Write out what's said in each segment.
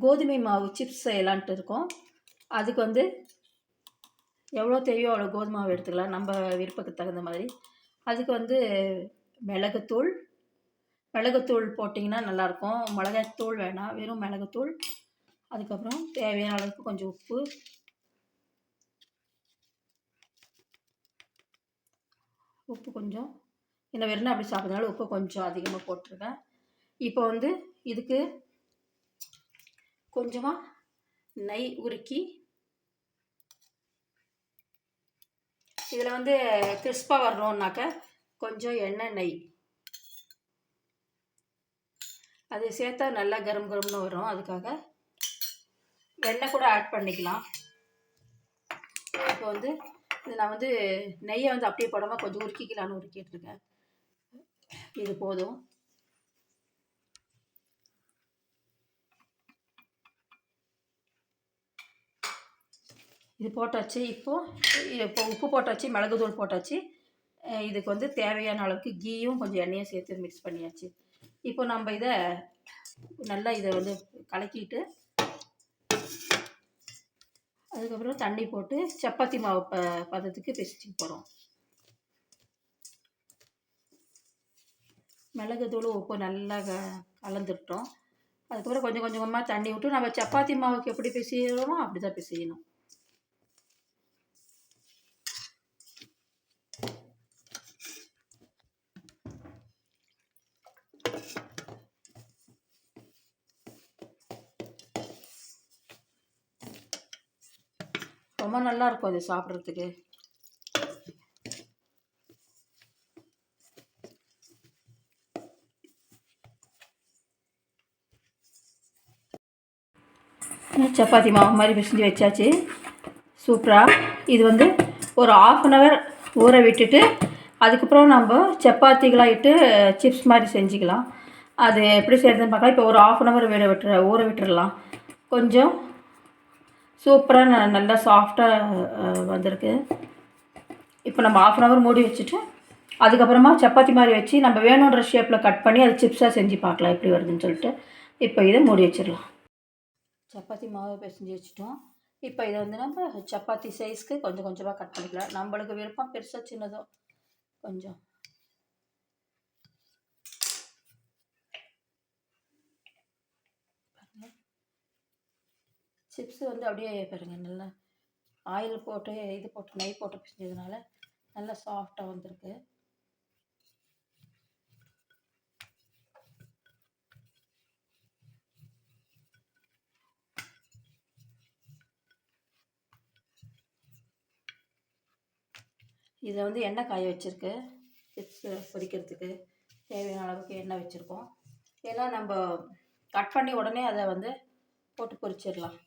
கோதுமை மாவு சிப்ஸ் செய்யலான்ட்டு இருக்கோம். அதுக்கு வந்து எவ்வளோ தேவையோ அவ்வளோ கோதுமை மாவு எடுத்துக்கலாம். நம்ம விருப்பத்துக்கு தகுந்த மாதிரி. அதுக்கு வந்து மிளகுத்தூள். மிளகுத்தூள் போட்டிங்கன்னா நல்லாயிருக்கும். மிளகாத்தூள் வேணாம். வெறும் மிளகுத்தூள். அதுக்கப்புறம் தேவையான அளவுக்கு கொஞ்சம் உப்பு. உப்பு கொஞ்சம். இந்த வெறும் அப்படி சாப்பிட்றதுனால உப்பு கொஞ்சம் அதிகமாக போட்டிருக்கேன். இப்போ வந்து இதுக்கு கொஞ்சமாக நெய் உருக்கி இதில் வந்து கிறிஸ்பாக வரணுன்னாக்க கொஞ்சம் எண்ணெய் நெய். அது சேர்த்தா நல்லா கரும் கரும்னு வரும். அதுக்காக எண்ணெய் கூட ஆட் பண்ணிக்கலாம். இப்போ வந்து இது நான் வந்து நெய்யை வந்து அப்படியே போடாமல் கொஞ்சம் உருக்கிக்கலான்னு உருக்கிட்டு இருக்கேன். இது போதும். இது போட்டாச்சு. இப்போது இப்போ உப்பு போட்டாச்சு மிளகுத்தூள் போட்டாச்சு. இதுக்கு வந்து தேவையான அளவுக்கு கீயும் கொஞ்சம் எண்ணெயும் சேர்த்து மிக்ஸ் பண்ணியாச்சு. இப்போ நம்ம இதை நல்லா இதை வந்து கலக்கிட்டு அதுக்கப்புறம் தண்ணி போட்டு சப்பாத்தி மாவு ப பதத்துக்கு பிசிச்சு போகிறோம் மிளகுத்தூள் உப்பு நல்லா க கலந்துட்டோம். அதுக்கப்புறம் கொஞ்சம் கொஞ்சமாக தண்ணி விட்டு நம்ம சப்பாத்தி மாவுக்கு எப்படி பிசைகிறோமோ அப்படி தான் பிசையணும். ரொம்ப நல்லா இருக்கும் அது சாப்பிட்றதுக்கு சப்பாத்தி மாவு மாதிரி பிசைஞ்சு வச்சாச்சு. சூப்பராக இது வந்து ஒரு ஆஃப் அன் ஹவர் ஊற விட்டுட்டு அதுக்கப்புறம் நம்ம சப்பாத்திகளாக இட்டு சிப்ஸ் மாதிரி செஞ்சுக்கலாம். அது எப்படி செய்கிறதுன்னு பார்க்கலாம். இப்போ ஒரு ஆஃப் அன் ஹவர் விட விட்டுற ஊற விட்டுறலாம். கொஞ்சம் சூப்பராக ந நல்லா சாஃப்டாக வந்திருக்கு. இப்போ நம்ம ஆஃப் அன் ஹவர் மூடி வச்சுட்டு அதுக்கப்புறமா சப்பாத்தி மாதிரி வச்சு நம்ம வேணுன்ற ஷேப்பில் கட் பண்ணி அது சிப்ஸாக செஞ்சு பார்க்கலாம் எப்படி வருதுன்னு சொல்லிட்டு. இப்போ இதை மூடி வச்சிடலாம். சப்பாத்தி மாவு பிசைஞ்சு வச்சுட்டோம். இப்போ இதை வந்து நம்ம சப்பாத்தி சைஸ்க்கு கொஞ்சம் கொஞ்சமாக கட் பண்ணிக்கலாம். நம்மளுக்கு விருப்பம் பெருசாக சின்னதோ கொஞ்சம். சிப்ஸ் வந்து அப்படியே பாருங்க நல்லா ஆயில் போட்டு இது போட்டு நெய் போட்டு பிசைஞ்சதுனால நல்லா சாஃப்டாக வந்திருக்கு. இதில் வந்து எண்ணெய் காய வச்சுருக்கு சிப்ஸ் பொரிக்கிறதுக்கு தேவையான அளவுக்கு எண்ணெய் வச்சுருக்கோம். ஏன்னா நம்ம கட் பண்ணி உடனே அதை வந்து போட்டு பொரிச்சிடலாம்.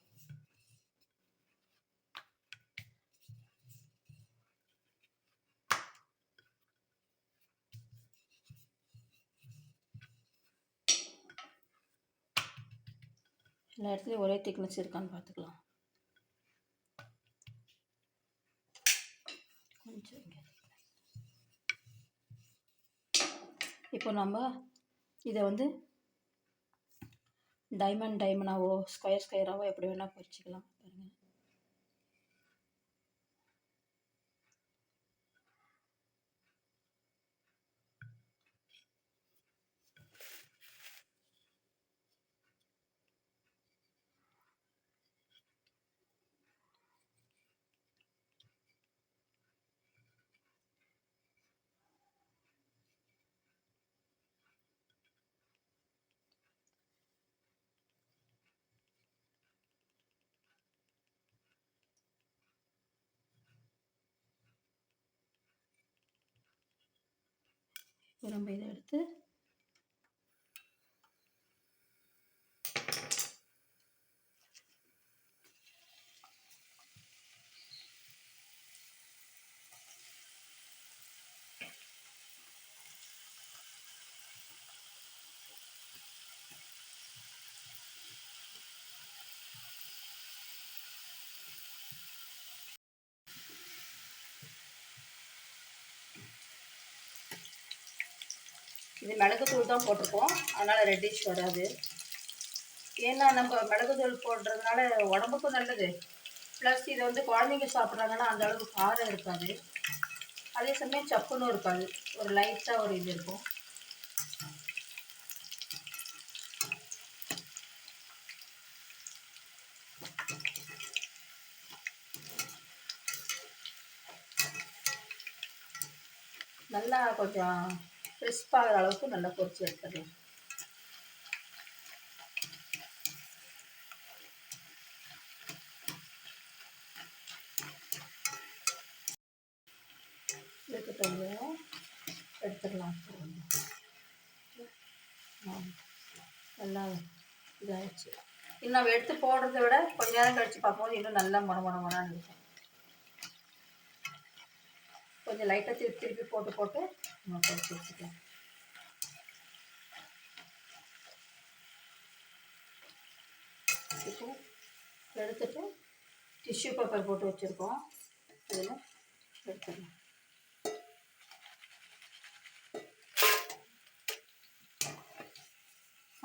எல்லா இடத்துலையும் ஒரே திக்னஸ் இருக்கான்னு பார்த்துக்கலாம். கொஞ்சம் இப்போ நம்ம இதை வந்து டைமண்ட் டைமண்டாவோ ஸ்கொயர் ஸ்கொயராகவோ எப்படி வேணால் பொறிச்சிக்கலாம் பாருங்க இப்போ நம்ம இதை எடுத்து இது மிளகுத்தூள் தான் போட்டிருக்கோம். அதனால் ரெட்டிஷ் வராது. ஏன்னா நம்ம மிளகுத்தூள் போடுறதுனால உடம்புக்கும் நல்லது. ப்ளஸ் இதை வந்து குழந்தைங்க சாப்பிட்றாங்கன்னா அந்த அளவுக்கு காரம் இருக்காது. அதே சமயம் சப்புன்னு இருக்காது. ஒரு லைட்டாக ஒரு இது இருக்கும். நல்லா கொஞ்சம் கிறிஸ்பாகிற அளவுக்கு நல்லா பொரிச்சு எடுத்துடலாம் இருக்கட்டும் எடுத்துடலாம். ஆ, நல்லா இதாகிடுச்சு இன்னும் எடுத்து போடுறத விட கொஞ்ச நேரம் கழித்து பார்க்கும்போது இன்னும் நல்லா மொன மொன மொனான்னு இருக்கும். கொஞ்சம் லைட்டாக திருப்பி திருப்பி போட்டு போட்டு நம்ம பொரிச்சு வச்சுக்கலாம். இப்போ எடுத்துட்டு டிஷ்யூ பேப்பர் போட்டு வச்சுருக்கோம். இதில் எடுத்துடலாம்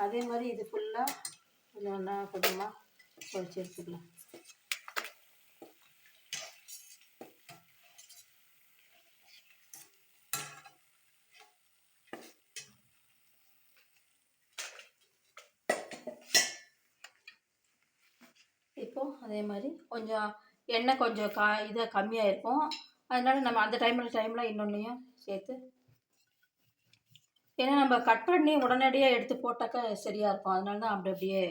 அதே மாதிரி இது ஃபுல்லாக கொஞ்சம் ஒன்றா கொஞ்சமாக பொரிச்சு எடுத்துக்கலாம். இப்போது அதே மாதிரி கொஞ்சம் எண்ணெய் கொஞ்சம் கா இதாக கம்மியாக இருக்கும் அதனால் நம்ம அந்த டைமில் டைமில் இன்னொன்றையும் சேர்த்து ஏன்னா நம்ம கட் பண்ணி உடனடியாக எடுத்து போட்டாக்கா சரியாக இருக்கும். அதனால தான் அப்படி அப்படியே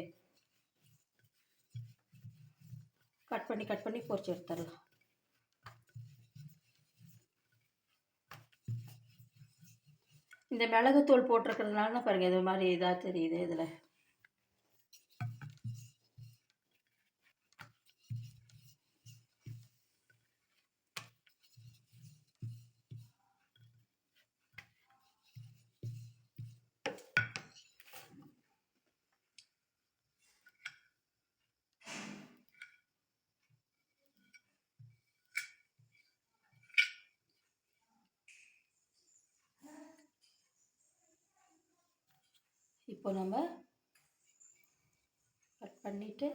கட் பண்ணி கட் பண்ணி பொறிச்சு எடுத்துடலாம். இந்த மிளகுத்தூள் போட்டிருக்கிறதுனால பாருங்கள் இது மாதிரி இதாக தெரியுது இதில். இப்போ நம்ம கட் பண்ணிவிட்டு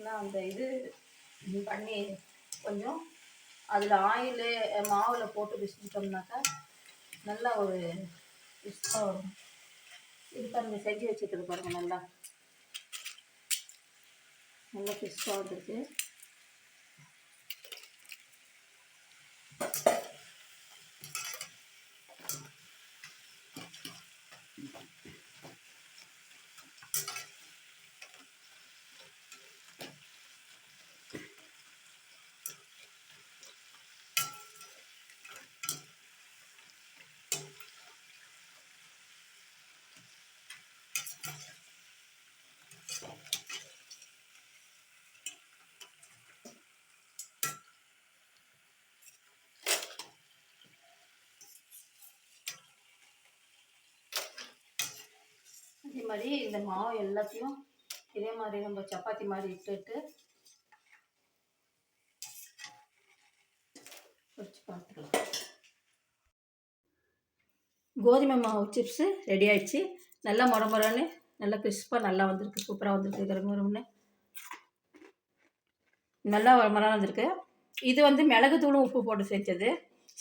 இல்லைன்னா அந்த இது பண்ணி கொஞ்சம் அதில் ஆயில் மாவில் போட்டு பிசிஞ்சிட்டோம்னாக்கா நல்லா ஒரு பிஸ்கா வரும். இது பாருங்க செஞ்சு வச்சுக்கிறது பாருங்க நல்லா. நல்லா பிஸ்கா வந்துருக்கு. இதே மாதிரி இந்த மாவு எல்லாத்தையும் இதே மாதிரி நம்ம சப்பாத்தி மாதிரி இட்டுட்டு வச்சு பார்த்துக்கலாம். கோதுமை மாவு சிப்ஸு ரெடி ஆயிடுச்சு. நல்லா முடமுறன்னு நல்லா கிறிஸ்பாக நல்லா வந்திருக்கு. சூப்பராக வந்திருக்கு. கருமுறம்னு நல்லா முறை வந்திருக்கு. இது வந்து மிளகு தூளும் உப்பு போட்டு செஞ்சது.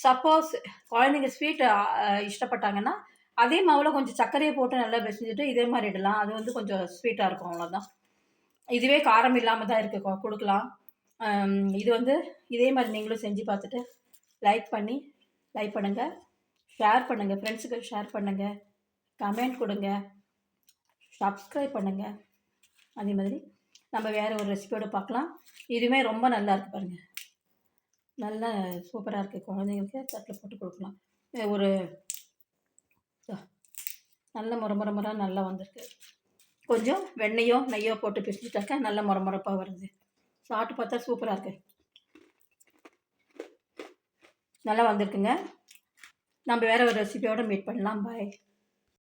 சப்போஸ் குழந்தைங்க ஸ்வீட் இஷ்டப்பட்டாங்கன்னா அதே மாவில் கொஞ்சம் சர்க்கரையை போட்டு நல்லா பிசைஞ்சிட்டு இதே மாதிரி இடலாம். அது வந்து கொஞ்சம் ஸ்வீட்டாக இருக்கும் அவ்வளோதான் இதுவே காரம் இல்லாமல் தான் இருக்குது கொடுக்கலாம். இது வந்து இதே மாதிரி நீங்களும் செஞ்சு பார்த்துட்டு லைக் பண்ணி லைக் பண்ணுங்கள் ஷேர் பண்ணுங்கள் ஃப்ரெண்ட்ஸுக்கு ஷேர் பண்ணுங்கள் கமெண்ட் கொடுங்க. சப்ஸ்கிரைப் பண்ணுங்கள் அதே மாதிரி நம்ம வேறு ஒரு ரெசிபியோடு பார்க்கலாம். இதுவுமே ரொம்ப நல்லா இருக்குது பாருங்கள் நல்லா சூப்பராக இருக்குது குழந்தைங்களுக்கு தட்டில் போட்டு கொடுக்கலாம். ஒரு நல்ல முறை முறை முறை நல்லா வந்திருக்கு. கொஞ்சம் வெண்ணெயோ நெய்யோ போட்டு பிரிச்சுட்டாக்கா நல்ல முறை முறைப்பாக வருது. சாப்பிட்டு பார்த்தா சூப்பராக இருக்குது நல்லா வந்திருக்குங்க. நம்ம வேறு ஒரு ரெசிபியோடு மீட் பண்ணலாம். பாய்